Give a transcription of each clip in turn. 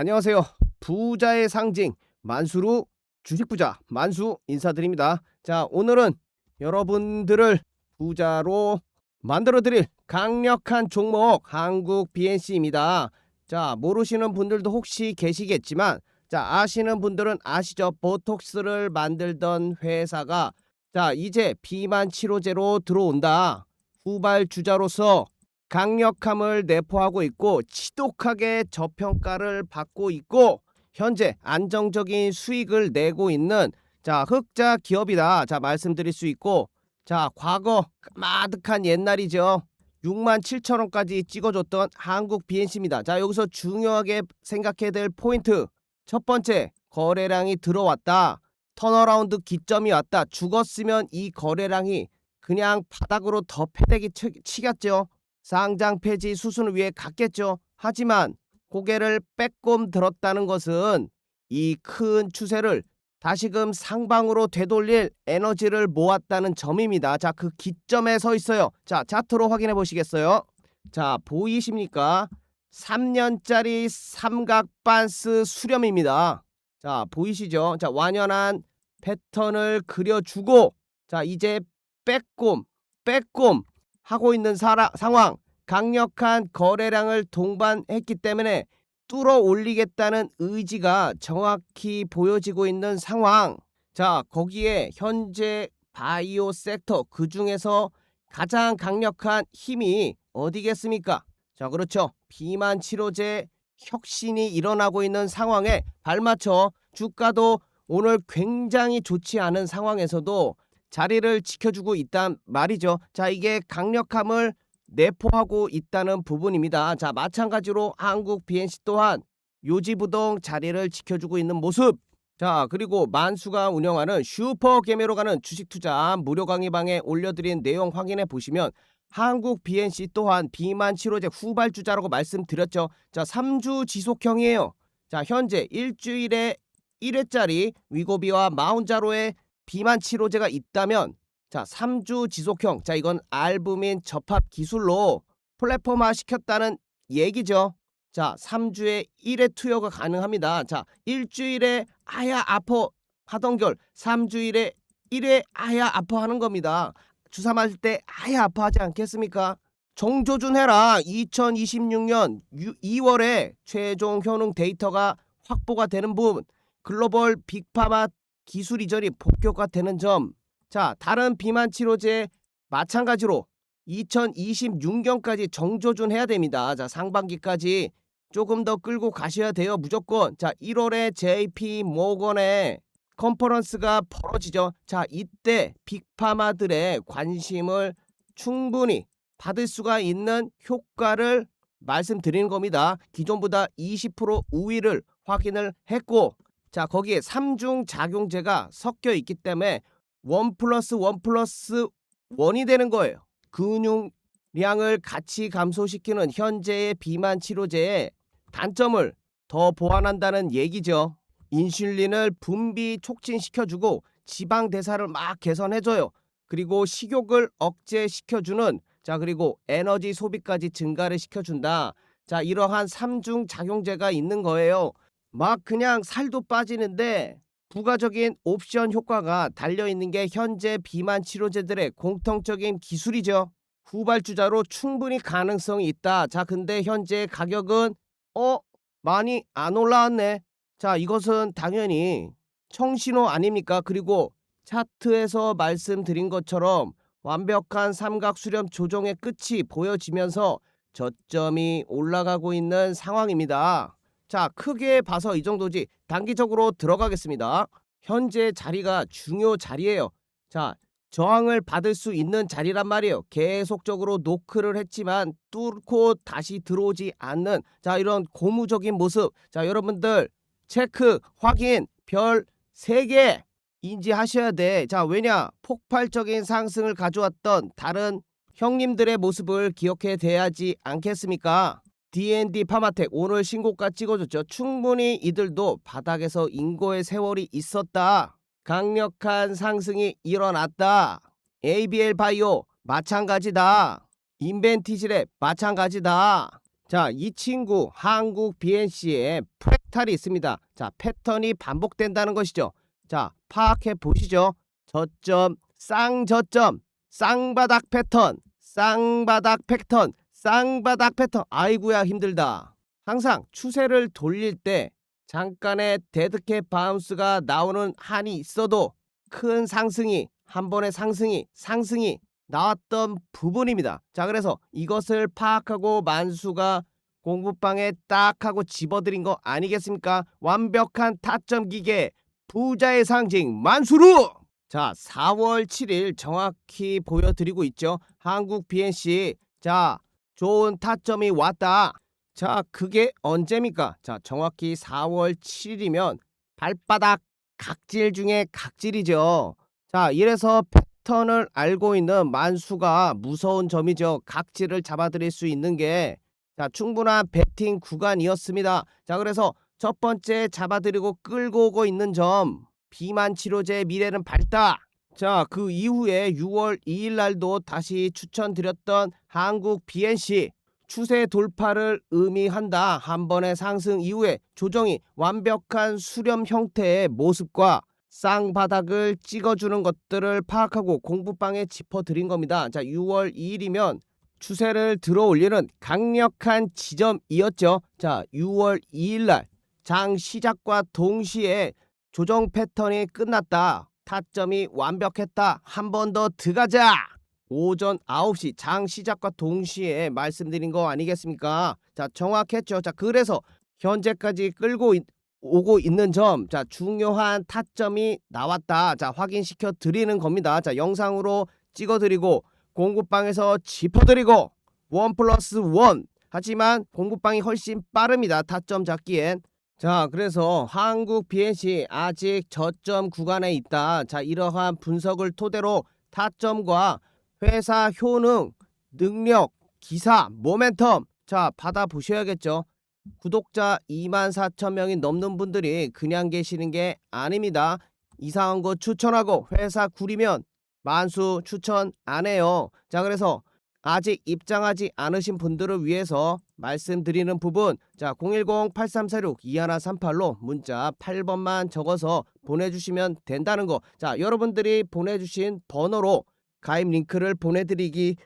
안녕하세요. 부자의 상징 만수루 주식부자 만수 인사드립니다. 자, 오늘은 여러분들을 부자로 만들어 드릴 강력한 종목 한국 BNC입니다. 자, 모르시는 분들도 혹시 계시겠지만 자, 아시는 분들은 아시죠? 보톡스를 만들던 회사가 자, 이제 비만 치료제로 들어온다. 후발 주자로서 강력함을 내포하고 있고 지독하게 저평가를 받고 있고 현재 안정적인 수익을 내고 있는 자 흑자 기업이다. 자 말씀드릴 수 있고 자 과거 까마득한 옛날이죠. 6만 7천 원까지 찍어줬던 한국 BNC입니다. 자 여기서 중요하게 생각해야 될 포인트. 첫 번째 거래량이 들어왔다. 턴어라운드 기점이 왔다. 죽었으면 이 거래량이 그냥 바닥으로 더 패대기 치- 치겠죠 상장 폐지 수순을 위해 갔겠죠. 하지만 고개를 빼꼼 들었다는 것은 이 큰 추세를 다시금 상방으로 되돌릴 에너지를 모았다는 점입니다. 자, 그 기점에 서 있어요. 자, 차트로 확인해 보시겠어요? 자, 보이십니까? 3년짜리 삼각 반스 수렴입니다. 자, 보이시죠? 자, 완연한 패턴을 그려주고 자, 이제 빼꼼 빼꼼 하고 있는 사라, 상황 강력한 거래량을 동반했기 때문에 뚫어 올리겠다는 의지가 정확히 보여지고 있는 상황. 자, 거기에 현재 바이오 섹터 그 중에서 가장 강력한 힘이 어디겠습니까? 자, 그렇죠. 비만 치료제 혁신이 일어나고 있는 상황에 발맞춰 주가도 오늘 굉장히 좋지 않은 상황에서도 자리를 지켜주고 있단 말이죠. 자, 이게 강력함을 내포하고 있다는 부분입니다. 자, 마찬가지로 한국 BNC 또한 요지부동 자리를 지켜주고 있는 모습. 자, 그리고 만수가 운영하는 슈퍼 개매로 가는 주식 투자 무료 강의방에 올려드린 내용 확인해 보시면 한국 BNC 또한 비만 치료제 후발주자라고 말씀드렸죠. 자, 3주 지속형이에요. 자, 현재 일주일에 1회짜리 위고비와 마운자로의 비만 치료제가 있다면 자 3주 지속형 자 이건 알부민 접합 기술로 플랫폼화 시켰다는 얘기죠. 자 3주에 1회 투여가 가능합니다. 자 일주일에 아야 아퍼 하던 결 3주일에 1회 아야 아퍼 하는 겁니다. 주사 맞을 때 아야 아파하지 않겠습니까? 정조준 해라 2026년 2월에 최종 효능 데이터가 확보가 되는 부분 글로벌 빅파마 기술 이전이 본격화되는 점. 자, 다른 비만 치료제 마찬가지로 2026년까지 정조준 해야 됩니다. 자, 상반기까지 조금 더 끌고 가셔야 돼요. 무조건. 자, 1월에 JP 모건의 컨퍼런스가 벌어지죠. 자, 이때 빅파마들의 관심을 충분히 받을 수가 있는 효과를 말씀드리는 겁니다. 기존보다 20% 우위를 확인을 했고 자 거기에 삼중 작용제가 섞여 있기 때문에 원 플러스 원 플러스 원이 되는 거예요. 근육량을 같이 감소시키는 현재의 비만 치료제의 단점을 더 보완한다는 얘기죠. 인슐린을 분비 촉진시켜주고 지방 대사를 막 개선해줘요. 그리고 식욕을 억제시켜주는 자 그리고 에너지 소비까지 증가를 시켜준다. 자 이러한 삼중 작용제가 있는 거예요. 막 그냥 살도 빠지는데 부가적인 옵션 효과가 달려 있는 게 현재 비만 치료제들의 공통적인 기술이죠. 후발주자로 충분히 가능성이 있다. 자, 근데 현재 가격은 어 많이 안 올라왔네. 자, 이것은 당연히 청신호 아닙니까? 그리고 차트에서 말씀드린 것처럼 완벽한 삼각 수렴 조정의 끝이 보여지면서 저점이 올라가고 있는 상황입니다. 자, 크게 봐서 이 정도지. 단기적으로 들어가겠습니다. 현재 자리가 중요 자리예요. 자, 저항을 받을 수 있는 자리란 말이에요. 계속적으로 노크를 했지만 뚫고 다시 들어오지 않는 자, 이런 고무적인 모습. 자, 여러분들 체크, 확인, 별 3개 인지하셔야 돼. 자, 왜냐? 폭발적인 상승을 가져왔던 다른 형님들의 모습을 기억해 돼야지 않겠습니까? D&D 파마텍 오늘 신고가 찍어줬죠. 충분히 이들도 바닥에서 인고의 세월이 있었다. 강력한 상승이 일어났다. ABL 바이오 마찬가지다. 인벤티지랩 마찬가지다. 자, 이 친구 한국 BNC의 넥탈이 있습니다. 자, 패턴이 반복된다는 것이죠. 자, 파악해 보시죠. 저점, 쌍저점, 쌍바닥 패턴, 쌍바닥 패턴, 쌍바닥 패턴. 아이구야 힘들다. 항상 추세를 돌릴 때 잠깐의 데드캣 바운스가 나오는 한이 있어도 큰 상승이 한 번의 상승이 상승이 나왔던 부분입니다. 자, 그래서 이것을 파악하고 만수가 공부방에 딱 하고 집어들인 거 아니겠습니까? 완벽한 타점 기계 부자의 상징 만수루. 자, 4월 7일 정확히 보여드리고 있죠. 한국 BNC. 자, 좋은 타점이 왔다. 자, 그게 언제입니까? 자, 정확히 4월 7일이면 발바닥 각질 중에 각질이죠. 자, 이래서 패턴을 알고 있는 만수가 무서운 점이죠. 각질을 잡아들일 수 있는 게 자, 충분한 배팅 구간이었습니다. 자, 그래서 첫 번째 잡아들이고 끌고 오고 있는 점 비만 치료제의 미래는 밝다. 자, 그 이후에 6월 2일 날도 다시 추천드렸던 한국 BNC 추세 돌파를 의미한다. 한 번의 상승 이후에 조정이 완벽한 수렴 형태의 모습과 쌍바닥을 찍어주는 것들을 파악하고 공부방에 짚어드린 겁니다. 자, 6월 2일이면 추세를 들어 올리는 강력한 지점이었죠. 자, 6월 2일 날 장 시작과 동시에 조정 패턴이 끝났다. 타점이 완벽했다. 한 번 더 들어가자. 오전 9시 장 시작과 동시에 말씀드린 거 아니겠습니까? 자, 정확했죠. 자, 그래서 현재까지 끌고 있- 오고 있는 점, 자, 중요한 타점이 나왔다. 자, 확인시켜 드리는 겁니다. 자, 영상으로 찍어 드리고 공구방에서 짚어 드리고 원 플러스 원. 하지만 공구방이 훨씬 빠릅니다. 타점 잡기엔. 자, 그래서 한국 BNC 아직 저점 구간에 있다. 자, 이러한 분석을 토대로 타점과 회사 효능, 능력, 기사, 모멘텀 자 받아 보셔야겠죠. 구독자 2만 4천 명이 넘는 분들이 그냥 계시는 게 아닙니다. 이상한 거 추천하고 회사 구리면 만수 추천 안 해요. 자 그래서 아직 입장하지 않으신 분들을 위해서 말씀드리는 부분 자 010-8346-2138로 문자 8번만 적어서 보내주시면 된다는 거. 자 여러분들이 보내주신 번호로 가입 링크를 보내드리기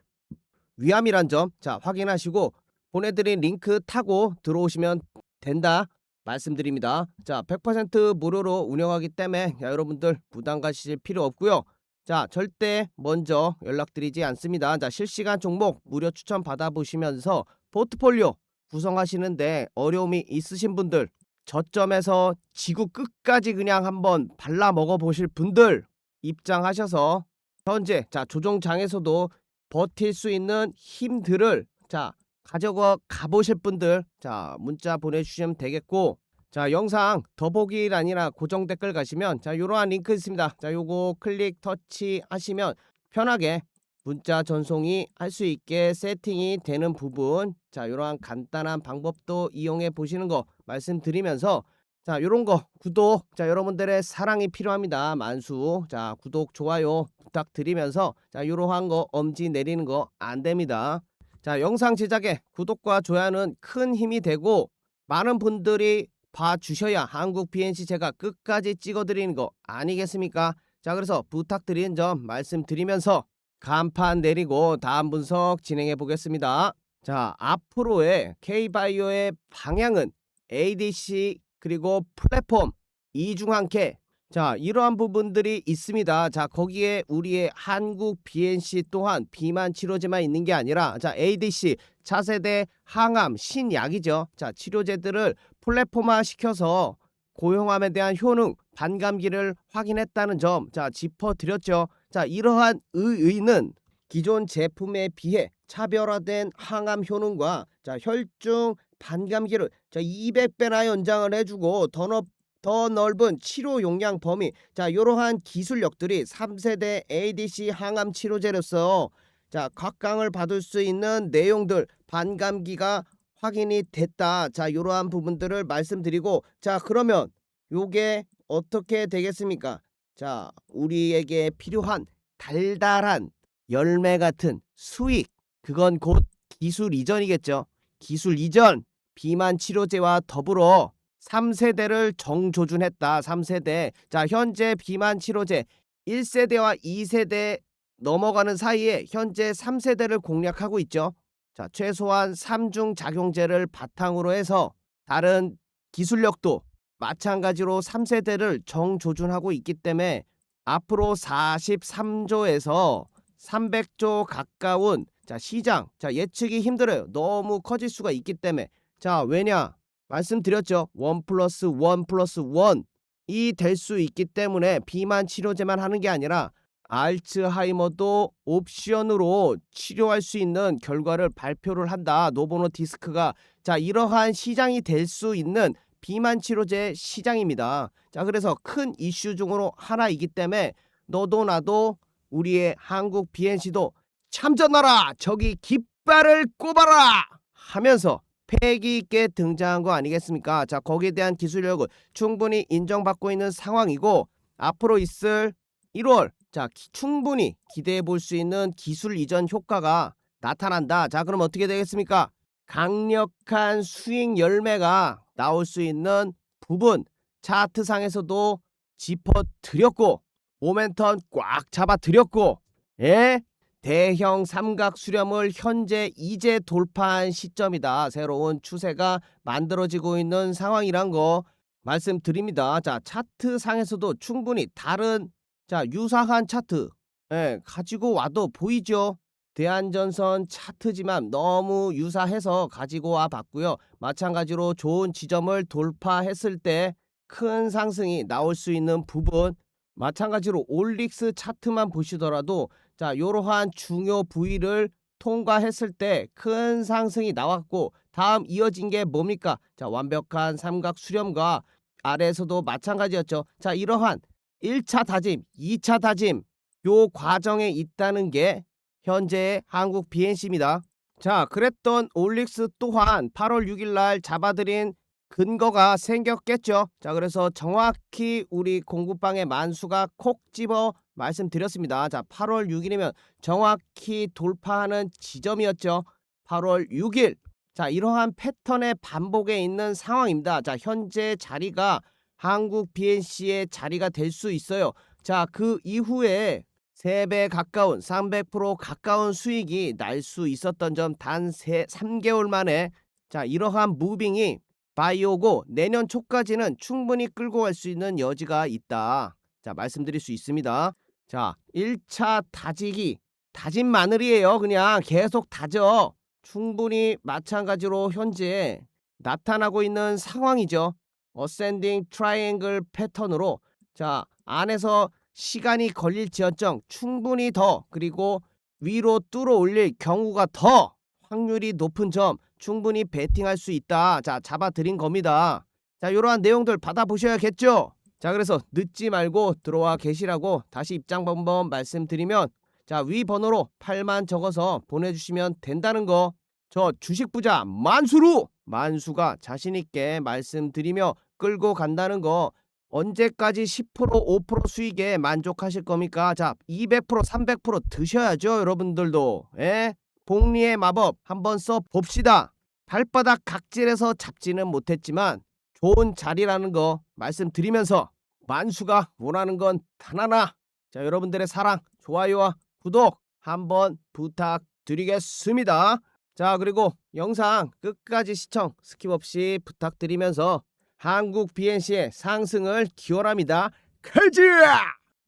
위함이란 점, 자 확인하시고 보내드린 링크 타고 들어오시면 된다 말씀드립니다. 자, 100% 무료로 운영하기 때문에 야, 여러분들 부담 가지실 필요 없고요. 자, 절대 먼저 연락드리지 않습니다. 자, 실시간 종목 무료 추천 받아보시면서 포트폴리오 구성하시는데 어려움이 있으신 분들, 저점에서 지구 끝까지 그냥 한번 발라 먹어 보실 분들 입장하셔서 현재 자 조종장에서도 버틸 수 있는 힘들을 자 가져가 가보실 분들 자 문자 보내주시면 되겠고 자 영상 더보기란이나 고정 댓글 가시면 자 요러한 링크 있습니다 자 요거 클릭 터치 하시면 편하게 문자 전송이 할 수 있게 세팅이 되는 부분 자 요러한 간단한 방법도 이용해 보시는 거 말씀드리면서 자, 요런 거 구독. 자, 여러분들의 사랑이 필요합니다. 만수. 자, 구독, 좋아요 부탁드리면서 자, 요러한 거 엄지 내리는 거 안 됩니다. 자, 영상 제작에 구독과 좋아요는 큰 힘이 되고 많은 분들이 봐 주셔야 한국 BNC 제가 끝까지 찍어 드리는 거 아니겠습니까? 자, 그래서 부탁드리는 점 말씀드리면서 간판 내리고 다음 분석 진행해 보겠습니다. 자, 앞으로의 K바이오의 방향은 ADC 그리고 플랫폼 이중 한캐 자 이러한 부분들이 있습니다. 자 거기에 우리의 한국 BNC 또한 비만 치료제만 있는 게 아니라 자 ADC 차세대 항암 신약이죠. 자 치료제들을 플랫폼화 시켜서 고용암에 대한 효능 반감기를 확인했다는 점 자 짚어드렸죠. 자 이러한 의의는 기존 제품에 비해 차별화된 항암 효능과 자 혈중 반감기를 자 200배나 연장을 해주고 더, 넓, 더 넓은 치료 용량 범위. 자 이러한 기술력들이 3세대 ADC 항암 치료제로서 자 각광을 받을 수 있는 내용들 반감기가 확인이 됐다. 자 이러한 부분들을 말씀드리고 자 그러면 요게 어떻게 되겠습니까? 자 우리에게 필요한 달달한 열매 같은 수익. 그건 곧 기술 이전이겠죠. 기술 이전 비만 치료제와 더불어 3세대를 정조준했다. 3세대. 자, 현재 비만 치료제 1세대와 2세대 넘어가는 사이에 현재 3세대를 공략하고 있죠. 자, 최소한 3중 작용제를 바탕으로 해서 다른 기술력도 마찬가지로 3세대를 정조준하고 있기 때문에 앞으로 43조에서 300조 가까운 자, 시장 자, 예측이 힘들어요. 너무 커질 수가 있기 때문에 자, 왜냐? 말씀드렸죠. 원 플러스 원 플러스 원이 될 수 있기 때문에 비만 치료제만 하는 게 아니라 알츠하이머도 옵션으로 치료할 수 있는 결과를 발표를 한다. 노보노 디스크가 자 이러한 시장이 될 수 있는 비만 치료제 시장입니다. 자 그래서 큰 이슈 중으로 하나이기 때문에 너도 나도 우리의 한국 BNC도 참전하라 저기 깃발을 꼽아라 하면서 패기 있게 등장한 거 아니겠습니까? 자 거기에 대한 기술력을 충분히 인정받고 있는 상황이고 앞으로 있을 1월 자 기- 충분히 기대해 볼 수 있는 기술 이전 효과가 나타난다. 자 그럼 어떻게 되겠습니까? 강력한 수익 열매가 나올 수 있는 부분 차트상에서도 짚어 드렸고 모멘텀 꽉 잡아 드렸고 예 대형 삼각 수렴을 현재 이제 돌파한 시점이다. 새로운 추세가 만들어지고 있는 상황이란 거 말씀드립니다. 자, 차트 상에서도 충분히 다른 자, 유사한 차트 예, 가지고 와도 보이죠? 대한전선 차트지만 너무 유사해서 가지고 와 봤고요. 마찬가지로 좋은 지점을 돌파했을 때 큰 상승이 나올 수 있는 부분 마찬가지로 올릭스 차트만 보시더라도 자, 이러한 중요 부위를 통과했을 때 큰 상승이 나왔고 다음 이어진 게 뭡니까? 자, 완벽한 삼각 수렴과 아래에서도 마찬가지였죠. 자, 이러한 1차 다짐, 2차 다짐 요 과정에 있다는 게 현재의 한국 BNC입니다. 자, 그랬던 올릭스 또한 8월 6일 날 잡아들인 근거가 생겼겠죠. 자, 그래서 정확히 우리 공부방의 만수가 콕 집어 말씀드렸습니다. 자, 8월 6일이면 정확히 돌파하는 지점이었죠. 8월 6일. 자, 이러한 패턴의 반복에 있는 상황입니다. 자, 현재 자리가 한국 BNC의 자리가 될 수 있어요. 자, 그 이후에 3배 가까운 300% 가까운 수익이 날 수 있었던 점 단 3개월 만에 자, 이러한 무빙이 바이오고 내년 초까지는 충분히 끌고 갈 수 있는 여지가 있다. 자, 말씀드릴 수 있습니다. 자, 1차 다지기 다진 마늘이에요. 그냥 계속 다져. 충분히 마찬가지로 현재 나타나고 있는 상황이죠. 어센딩 트라이앵글 패턴으로 자, 안에서 시간이 걸릴지언정 충분히 더 그리고 위로 뚫어 올릴 경우가 더 확률이 높은 점 충분히 베팅할 수 있다. 자, 잡아드린 겁니다. 자, 이러한 내용들 받아보셔야겠죠? 자, 그래서 늦지 말고 들어와 계시라고 다시 입장 번번 말씀드리면 자, 위 번호로 8만 적어서 보내주시면 된다는 거. 저 주식 부자 만수루 만수가 자신 있게 말씀드리며 끌고 간다는 거. 언제까지 10% 5% 수익에 만족하실 겁니까? 자, 200% 300% 드셔야죠, 여러분들도. 예? 복리의 마법 한번 써 봅시다. 발바닥 각질에서 잡지는 못했지만 좋은 자리라는 거 말씀드리면서 만수가 원하는 건 단 하나. 자, 여러분들의 사랑, 좋아요와 구독 한번 부탁드리겠습니다. 자, 그리고 영상 끝까지 시청 스킵 없이 부탁드리면서 한국 BNC의 상승을 기원합니다. 크지!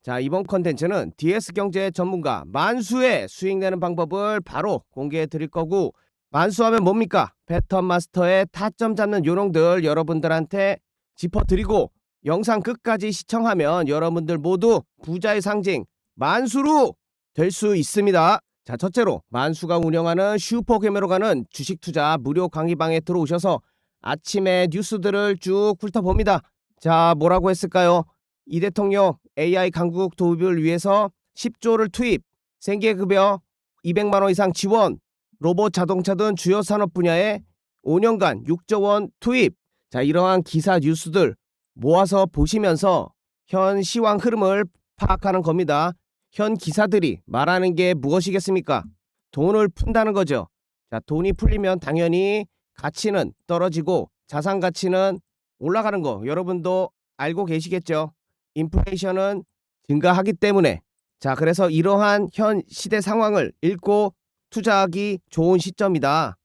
자, 이번 컨텐츠는 DS경제 전문가 만수의 수익 내는 방법을 바로 공개해 드릴 거고 만수하면 뭡니까? 패턴 마스터의 타점 잡는 요령들 여러분들한테 짚어 드리고 영상 끝까지 시청하면 여러분들 모두 부자의 상징 만수로 될 수 있습니다. 자, 첫째로 만수가 운영하는 슈퍼개미로 가는 주식 투자 무료 강의방에 들어오셔서 아침에 뉴스들을 쭉 훑어봅니다. 자, 뭐라고 했을까요? 이 대통령 AI 강국 도입을 위해서 10조를 투입, 생계급여 200만 원 이상 지원, 로봇 자동차 등 주요 산업 분야에 5년간 6조 원 투입. 자, 이러한 기사 뉴스들 모아서 보시면서 현 시황 흐름을 파악하는 겁니다. 현 기사들이 말하는 게 무엇이겠습니까? 돈을 푼다는 거죠. 자, 돈이 풀리면 당연히 가치는 떨어지고 자산 가치는 올라가는 거 여러분도 알고 계시겠죠? 인플레이션은 증가하기 때문에 자 그래서 이러한 현 시대 상황을 읽고 투자하기 좋은 시점이다.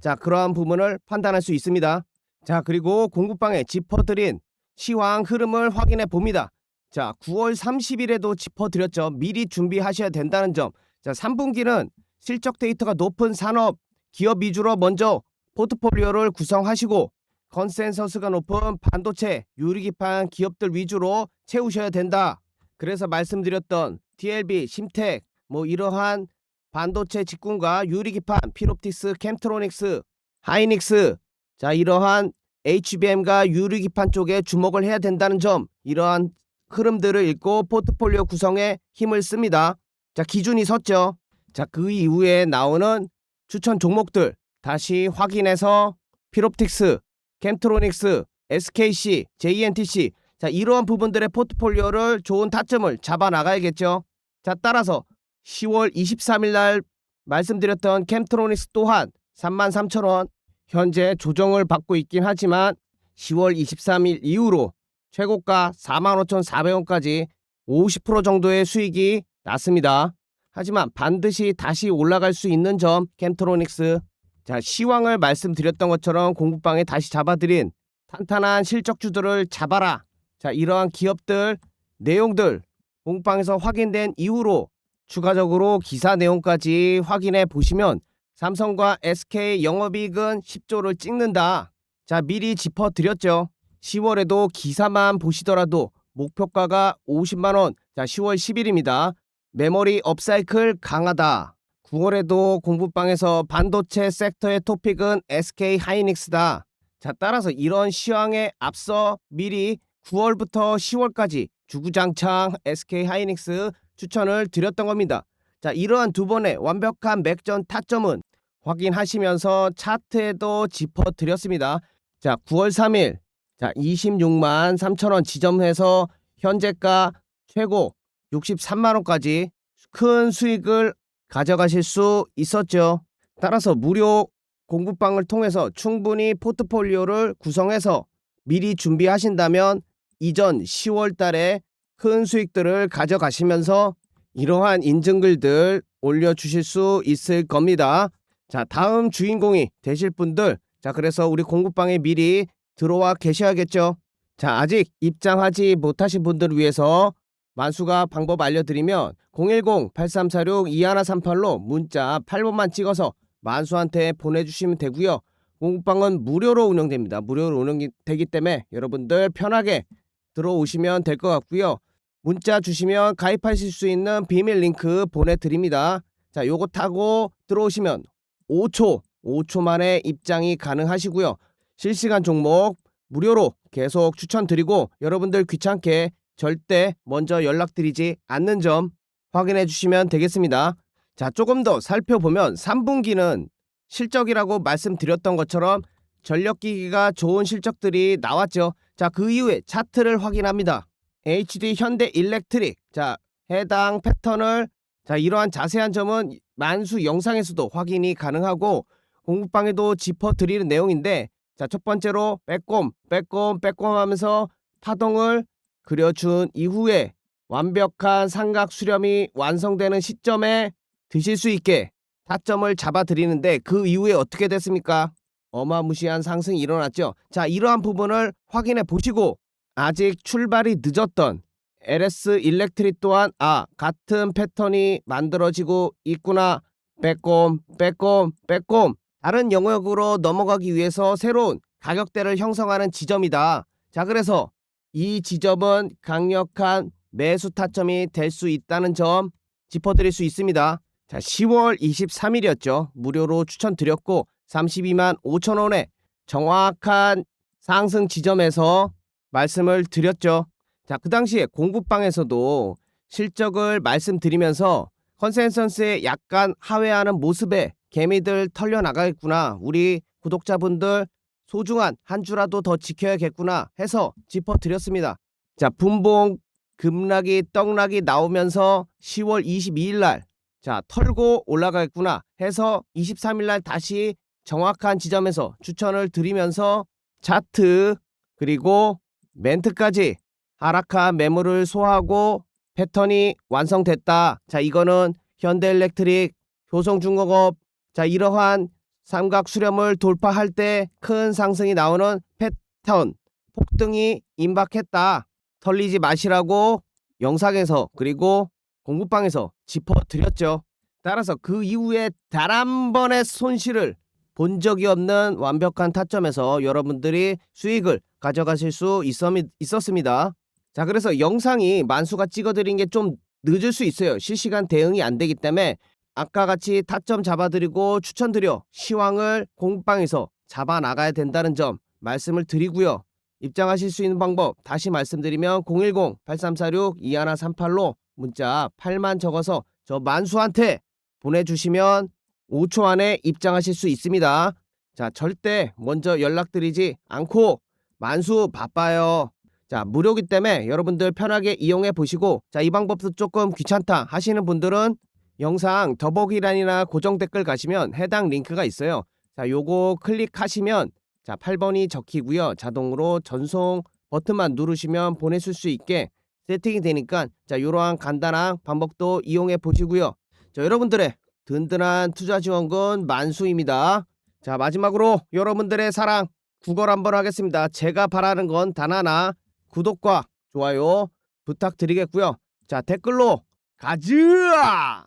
자 그러한 부분을 판단할 수 있습니다. 자 그리고 공급방에 짚어드린 시황 흐름을 확인해 봅니다. 자 9월 30일에도 짚어드렸죠. 미리 준비하셔야 된다는 점. 자 3분기는 실적 데이터가 높은 산업 기업 위주로 먼저 포트폴리오를 구성하시고 컨센서스가 높은 반도체 유리기판 기업들 위주로 채우셔야 된다. 그래서 말씀드렸던 DLB, 심텍 뭐 이러한 반도체 직군과 유리기판, 피롭틱스, 캠트로닉스, 하이닉스 자 이러한 HBM과 유리기판 쪽에 주목을 해야 된다는 점 이러한 흐름들을 읽고 포트폴리오 구성에 힘을 씁니다. 자 기준이 섰죠. 자 그 이후에 나오는 추천 종목들 다시 확인해서 피롭틱스, 캠트로닉스, SKC, JNTC 자 이러한 부분들의 포트폴리오를 좋은 타점을 잡아 나가야겠죠. 자 따라서 10월 23일 날 말씀드렸던 캠트로닉스 또한 33,000원 현재 조정을 받고 있긴 하지만 10월 23일 이후로 최고가 45,400원까지 50% 정도의 수익이 났습니다. 하지만 반드시 다시 올라갈 수 있는 점 캠트로닉스 자 시황을 말씀드렸던 것처럼 공급방에 다시 잡아드린 탄탄한 실적주들을 잡아라 자 이러한 기업들 내용들 공급방에서 확인된 이후로 추가적으로 기사 내용까지 확인해 보시면 삼성과 SK 영업이익은 10조를 찍는다. 자, 미리 짚어 드렸죠. 10월에도 기사만 보시더라도 목표가가 50만 원. 자, 10월 10일입니다. 메모리 업사이클 강하다. 9월에도 공부방에서 반도체 섹터의 토픽은 SK 하이닉스다. 자, 따라서 이런 시황에 앞서 미리 9월부터 10월까지 주구장창 SK 하이닉스 추천을 드렸던 겁니다. 자, 이러한 두 번의 완벽한 맥전 타점은 확인하시면서 차트에도 짚어 드렸습니다. 자, 9월 3일 자, 26만 3천원 지점해서 현재가 최고 63만 원까지 큰 수익을 가져가실 수 있었죠. 따라서 무료 공부방을 통해서 충분히 포트폴리오를 구성해서 미리 준비하신다면 이전 10월 달에 큰 수익들을 가져가시면서 이러한 인증글들 올려주실 수 있을 겁니다. 자, 다음 주인공이 되실 분들, 자, 그래서 우리 공부방에 미리 들어와 계셔야겠죠. 자, 아직 입장하지 못하신 분들을 위해서 만수가 방법 알려드리면 010-8346-2138로 문자 8번만 찍어서 만수한테 보내주시면 되고요. 공부방은 무료로 운영됩니다. 무료로 운영되기 때문에 여러분들 편하게 들어오시면 될 것 같고요. 문자 주시면 가입하실 수 있는 비밀 링크 보내드립니다. 자, 요거 타고 들어오시면 5초, 5초 만에 입장이 가능하시고요. 실시간 종목 무료로 계속 추천드리고 여러분들 귀찮게 절대 먼저 연락드리지 않는 점 확인해 주시면 되겠습니다. 자, 조금 더 살펴보면 3분기는 실적이라고 말씀드렸던 것처럼 전력기기가 좋은 실적들이 나왔죠. 자, 그 이후에 차트를 확인합니다. HD 현대 일렉트릭. 자, 해당 패턴을 자, 이러한 자세한 점은 만수 영상에서도 확인이 가능하고 공부방에도 짚어 드리는 내용인데 자, 첫 번째로 빼꼼, 빼꼼, 빼꼼 하면서 파동을 그려준 이후에 완벽한 삼각 수렴이 완성되는 시점에 드실 수 있게 타점을 잡아 드리는데 그 이후에 어떻게 됐습니까? 어마무시한 상승이 일어났죠. 자, 이러한 부분을 확인해 보시고 아직 출발이 늦었던 LS 일렉트릭 또한 아 같은 패턴이 만들어지고 있구나 빼꼼 빼꼼 빼꼼 다른 영역으로 넘어가기 위해서 새로운 가격대를 형성하는 지점이다. 자 그래서 이 지점은 강력한 매수 타점이 될 수 있다는 점 짚어드릴 수 있습니다. 자 10월 23일이었죠. 무료로 추천드렸고 32만 5천 원에 정확한 상승 지점에서 말씀을 드렸죠. 자, 그 당시에 공부방에서도 실적을 말씀드리면서 컨센서스에 약간 하회하는 모습에 개미들 털려 나가겠구나. 우리 구독자분들 소중한 한 주라도 더 지켜야겠구나 해서 짚어드렸습니다. 자, 분봉 급락이 떡락이 나오면서 10월 22일 날 자, 털고 올라가겠구나 해서 23일 날 다시 정확한 지점에서 추천을 드리면서 차트 그리고 멘트까지 하락한 매물을 소화하고 패턴이 완성됐다. 자, 이거는 현대일렉트릭, 효성중공업, 자, 이러한 삼각 수렴을 돌파할 때 큰 상승이 나오는 패턴, 폭등이 임박했다. 털리지 마시라고 영상에서 그리고 공부방에서 짚어드렸죠. 따라서 그 이후에 단 한 번의 손실을 본 적이 없는 완벽한 타점에서 여러분들이 수익을 가져가실 수 있었- 있었습니다. 자, 그래서 영상이 만수가 찍어드린 게 좀 늦을 수 있어요. 실시간 대응이 안 되기 때문에 아까 같이 타점 잡아드리고 추천드려 시황을 공방에서 잡아 나가야 된다는 점 말씀을 드리고요. 입장하실 수 있는 방법 다시 말씀드리면 010-8346-2138로 문자 8만 적어서 저 만수한테 보내주시면 5초 안에 입장하실 수 있습니다. 자, 절대 먼저 연락드리지 않고 만수 바빠요. 자, 무료기 때문에 여러분들 편하게 이용해 보시고 자, 이 방법도 조금 귀찮다 하시는 분들은 영상 더보기란이나 고정 댓글 가시면 해당 링크가 있어요. 자, 요거 클릭하시면 자, 8번이 적히고요. 자동으로 전송 버튼만 누르시면 보내실 수 있게 세팅이 되니까 자, 이러한 간단한 방법도 이용해 보시고요. 자, 여러분들의 든든한 투자 지원금 만수입니다. 자, 마지막으로 여러분들의 사랑 구걸 한번 하겠습니다. 제가 바라는 건 단 하나 구독과 좋아요 부탁드리겠고요. 자, 댓글로 가즈아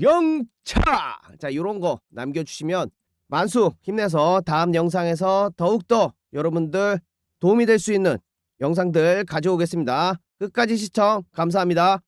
영차 자, 요런 거 남겨 주시면 만수 힘내서 다음 영상에서 더욱더 여러분들 도움이 될 수 있는 영상들 가져오겠습니다. 끝까지 시청 감사합니다.